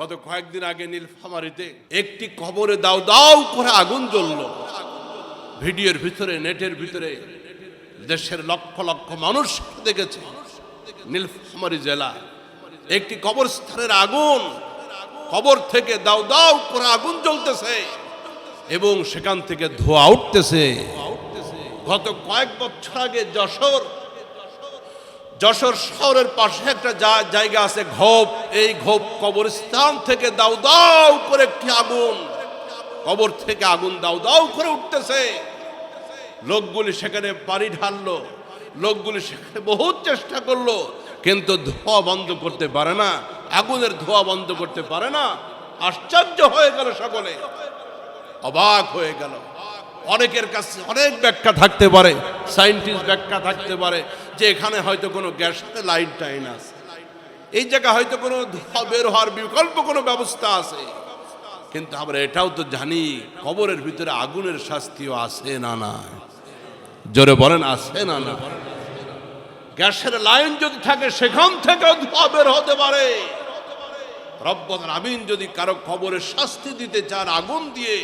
গত কয়েকদিন আগে নীলফামারিতে একটি কবরে দাও দাও করে আগুন জ্বললো। ভিডিওর ভিতরে, নেটের ভিতরে দেশের লক্ষ লক্ষ মানুষ দেখেছে নীলফামারি জেলা। একটি কবরস্থানের আগুন, কবর থেকে দাও দাও করে আগুন জ্বলতেছে এবং সেখান থেকে ধোঁয়া উঠতেছে। গত কয়েক বছর আগে যশোর যশোর শহরের পাশে একটা জায়গা আছে ঘোপ। এই ঘোপ কবরস্থান থেকে দাও দাউ করে একটি আগুন? কবর থেকে আগুন দাউ দাউ করে উঠতেছে। লোকগুলি সেখানে পানি ঢাললো। লোকগুলি সেখানে বহুত চেষ্টা করল, কিন্তু ধোঁয়া বন্ধ করতে পারে না। আগুনের ধোঁয়া বন্ধ করতে পারে না। আশ্চর্য হয়ে গেল সকলে। অবাক হয়ে গেল। অনেকের কাছে অনেক ব্যাখ্যা থাকতে পারে সাইন্টিস্ট ব্যাখ্যা থাকতে পারে, যে এখানে হয়তো কোনো গ্যাসের লাইন টাইন আছে। এই জায়গায় হয়তো কোনো বের হওয়ার বিকল্প কোনো ব্যবস্থা আছে। কিন্তু আমরা এটাও তো জানি, কবরের ভিতরে আগুনের শাস্তিও আছে না না জোরে বলেন, আছে না না গ্যাসের লাইন যদি থাকে, সেখান থেকেও বের হতে পারে। রব্বত আমিন যদি কারও খবরের শাস্তি দিতে চান, আগুন দিয়ে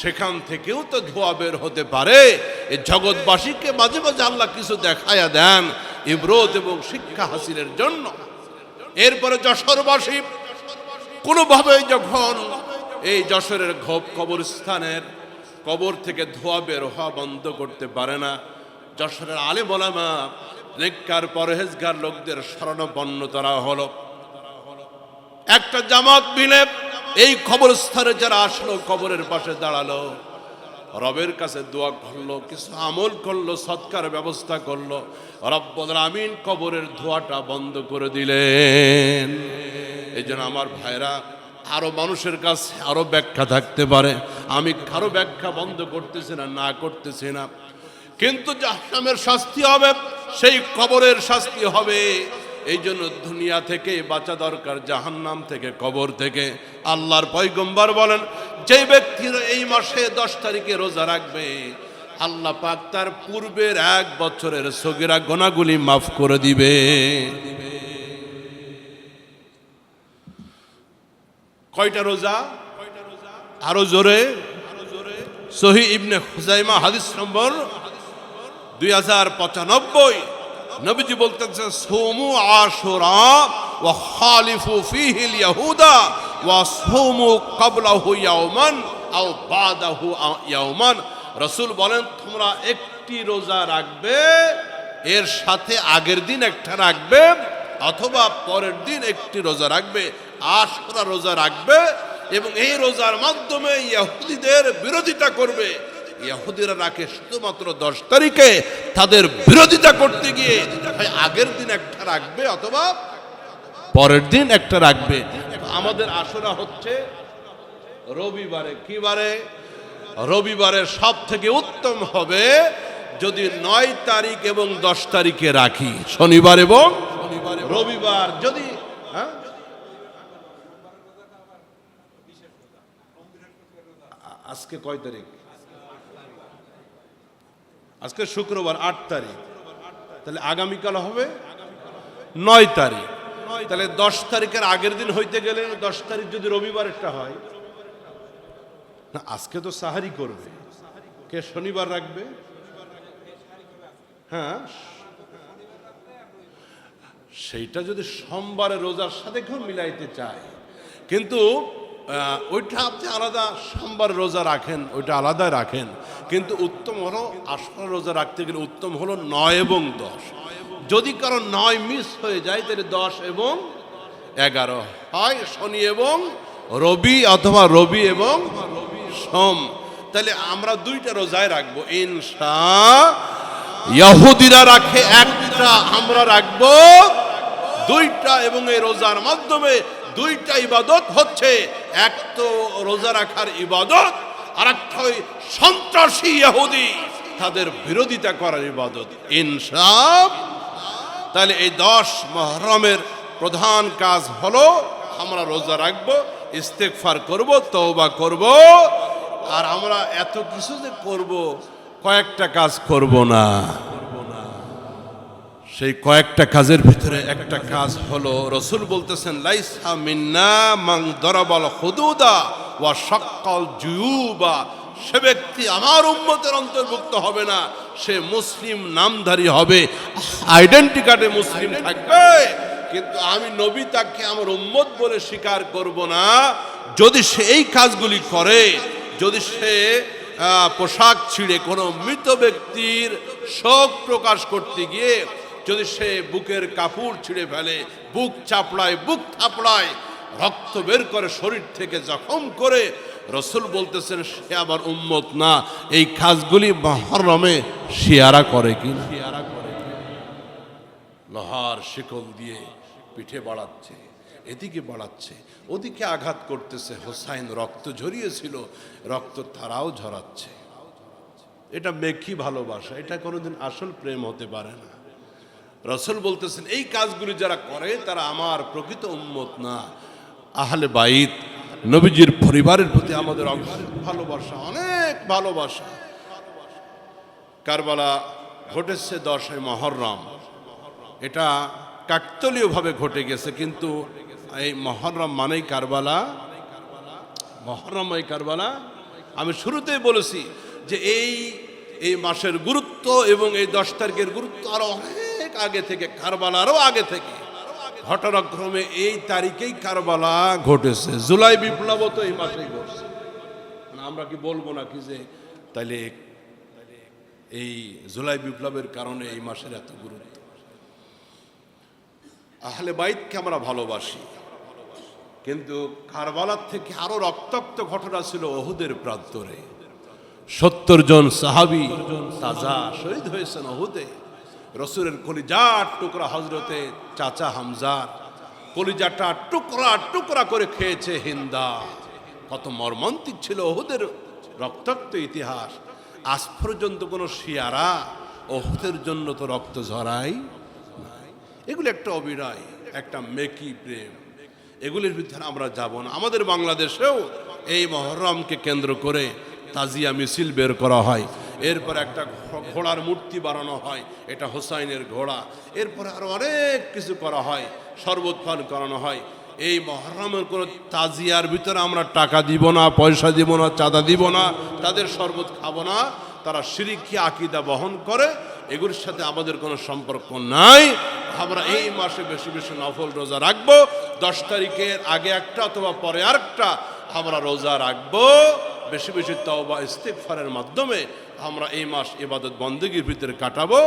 সেখান থেকেও তো ধোয়া বের হতে পারে। এই জগৎবাসীকে মাঝে মাঝে আল্লাহ কিছু দেখায়া দেন ইব্রত এবং শিক্ষা হাসিলের জন্য। এরপরে যশোরবাসী কোনোভাবে যখন এই যশোরের কবরস্থানের কবর থেকে ধোয়া বের হওয়া বন্ধ করতে পারে না, যশোরের আলে বলামা নেককার পরহেজগার লোকদের শরণাপন্ন করা হলো। একটা জামাত মিলে এই কবরস্থানে যারা আসলো, কবরের পাশে দাঁড়াল, রবের কাছে দোয়া করল, কিছু আমল করল, সৎকার ব্যবস্থা করল, রব্বুল আমিন কবরের ধোয়াটা বন্ধ করে দিলেন। এই জন্য আমার ভাইরা, আরও মানুষের কাছে আরও ব্যাখ্যা থাকতে পারে। আমি কারও ব্যাখ্যা বন্ধ করতেছি না না করতেছি না। কিন্তু জাহান্নামের শাস্তি হবে, সেই কবরের শাস্তি হবে। এই জন্য দুনিয়া থেকে বাঁচা দরকার, জাহান্নাম থেকে, কবর থেকে। আল্লাহর পয়গম্বর বলেন, যে ব্যক্তির এই মাসে দশ তারিখে রোজা রাখবে, আল্লাহ পাক তার পূর্বের এক বছরের সগিরা গোনাগুলি মাফ করে দিবে। কয়টা রোজা? আরও জোরে। সহি ইবনে হুজাইমা হাদিস নম্বর দুই হাজার পঁচানব্বই। নবীজি বলতেছে সোমু আশুরা ও খালিফু ফিহিল ইয়াহুদা ওয়া সোমু কাবলাহু ইয়াওমান আও বাদাহু ইয়াওমান। রসুল বলেন, তোমরা একটি রোজা রাখবে, এর সাথে আগের দিন একটা রাখবে, অথবা পরের দিন একটি রোজা রাখবে। আশুরা রোজা রাখবে এবং এই রোজার মাধ্যমে ইহুদিদের বিরোধিতা করবে। ইহুদিরা রাখে শুধুমাত্র দশ তারিখে তাদের বিরোধিতা করতে গিয়ে আগের দিন একটা রাখবে অথবা পরের দিন একটা রাখবে। আমাদের আসরা হচ্ছে রবিবারে। কি বারে? রবিবারে সব থেকে উত্তম হবে যদি নয় তারিখ এবং দশ তারিখে রাখি। শনিবার এবং রবিবার যদি হ্যাঁ? আজকে কয় তারিখ? আজকে শুক্রবার আট তারিখ। তাহলে আগামীকাল হবে নয় তারিখ। তাহলে দশ তারিখের আগের দিন হইতে গেলে দশ তারিখ যদি রবিবারেরটা হয়, না, আজকে তো সাহারি করবে। কে শনিবার রাখবে? হ্যাঁ সেইটা যদি সোমবারে রোজার সাথে কেউ মিলাইতে চায়। কিন্তু ওইটা আপনি আলাদা সোমবার রোজা রাখেন, ওইটা আলাদা রাখেন। কিন্তু উত্তম হলো আসল রোজা রাখতে গেলে উত্তম হলো নয় এবং দশ। যদি কারও নয় মিস হয়ে যায়, তাহলে দশ এবং এগারো। হয় শনি এবং রবি অথবা রবি এবং সোম। তাহলে আমরা দুইটা রোজায় রাখব। ইনশা ইহুদিরা রাখে একটা, আমরা রাখব দুইটা এবং এই রোজার মাধ্যমে দুইটা ইবাদত হচ্ছে, এক তো রোজা রাখার ইবাদত আর একটা সন্ত্রাসী ইহুদি। তাদের বিরোধিতা করার ইবাদত। ইনসাফ তাহলে এই দশ মহরমের প্রধান কাজ হলো, আমরা রোজা রাখব ইস্তেকফার করব, তওবা করব, আর আমরা এত কিছু যে করব, কয়েকটা কাজ করব না। সেই কয়েকটা কাজের ভিতরে একটা কাজ হলো, রসুল বলতেছেন, লাইসা মিন্না মাং দরাবাল হুদুদা ওয়া সক্কল জুয়ুবা। সে ব্যক্তি আমার উম্মতের অন্তর্ভুক্ত হবে না, সে মুসলিম নামধারী হবে। আইডেন্টি কার্ডে মুসলিম থাকবে, কিন্তু আমি নবী তাকে আমার উম্মত বলে স্বীকার করব না। যদি সে এই কাজগুলি করে, যদি সে পোশাক ছিঁড়ে কোনো মৃত ব্যক্তির শোক প্রকাশ করতে গিয়ে যদি সে বুকের কাপড় ছিঁড়ে ফেলে, বুক চাপড়ায়, বুক থাপড়ায়, রক্ত বের করে শরীর থেকে জখম করে, রসুল বলতেছেন, সে আবার উম্মত না। এই কাজগুলি মহরমে শিয়ারা করে কি শিয়ারা করে? লোহার শিকল দিয়ে পিঠে বাড়াচ্ছে, এদিকে বাড়াচ্ছে, ওদিকে আঘাত করতেছে। হোসাইন রক্ত ঝরিয়েছিল, রক্ত তারাও ঝরাচ্ছে। এটা মেকি ভালোবাসা, এটা কোনোদিন আসল প্রেম হতে পারে না। রসুল বলতেছেন, এই কাজগুলি যারা করে, তারা আমার প্রকৃত উম্মত না। আহলে বাইত, নবীজির পরিবারের প্রতি আমাদের ভালোবাসা, অনেক ভালোবাসা। কারবালা ঘটেছে দশই মহরম। এটা কাকতলীয়ভাবে ঘটে গেছে, কিন্তু এই মহরম মানেই কারবালা। মহরম এই কারবালা। আমি শুরুতেই বলেছি যে এই এই মাসের গুরুত্ব এবং এই দশ তারিখের গুরুত্ব আরও অনেক আগে থেকে, কারবালারও আগে থেকে। ঘটনাক্রমে এই তারিখেই কারবালা ঘটেছে। জুলাই বিপ্লব তো এই মাসেই ঘটছে। মানে আমরা কি বলব না কি যে, তাইলে এই জুলাই বিপ্লবের কারণে এই মাসের এত গুরুত্ব? আহলে বাইতকে আমরা ভালোবাসি। কিন্তু কারবালার থেকে আরও রক্তাক্ত ঘটনা ছিল অহুদের প্রান্তরে। সত্তর জন সাহাবি তাজা শহীদ হয়েছেন ওহুদে। রসুলের কলিজার টুকরা হজরতে চাচা হামজার কলিজাটা টুকরা টুকরা করে খেয়েছে হিন্দা। কত মর্মান্তিক ছিল ওহুদের রক্তাক্ত ইতিহাস। আজ পর্যন্ত কোনো শিয়ারা ওহুদের জন্য তো রক্ত ঝরাই এগুলো একটা অভিনয় একটা মেকি প্রেম। এগুলির ভিতরে আমরা যাব না। আমাদের বাংলাদেশেও এই মহরমকে কেন্দ্র করে তাজিয়া মিছিল বের করা হয়। এরপর একটা ঘোড়ার মূর্তি বানানো হয়, এটা হোসাইনের ঘোড়া। এরপরে আরও অনেক কিছু করা হয় শরবত করানো হয়। এই মহরমের কোনো তাজিয়ার ভিতরে আমরা টাকা দিব না, পয়সা দিব না, চাঁদা দিব না, তাদের শরবত খাব না। তারা সিরিকি আকিদা বহন করে, এগুলির সাথে আমাদের কোনো সম্পর্ক নাই। আমরা এই মাসে বেশি বেশি নফল রোজা রাখব। দশ তারিখের আগে একটা অথবা পরে আরেকটা আমরা রোজা রাখব। বেশি বেশি তাওবা ইস্তেকফারের মাধ্যমে আমরা এই মাস এবাদত বন্দীগীর ভিতরে কাটাবো।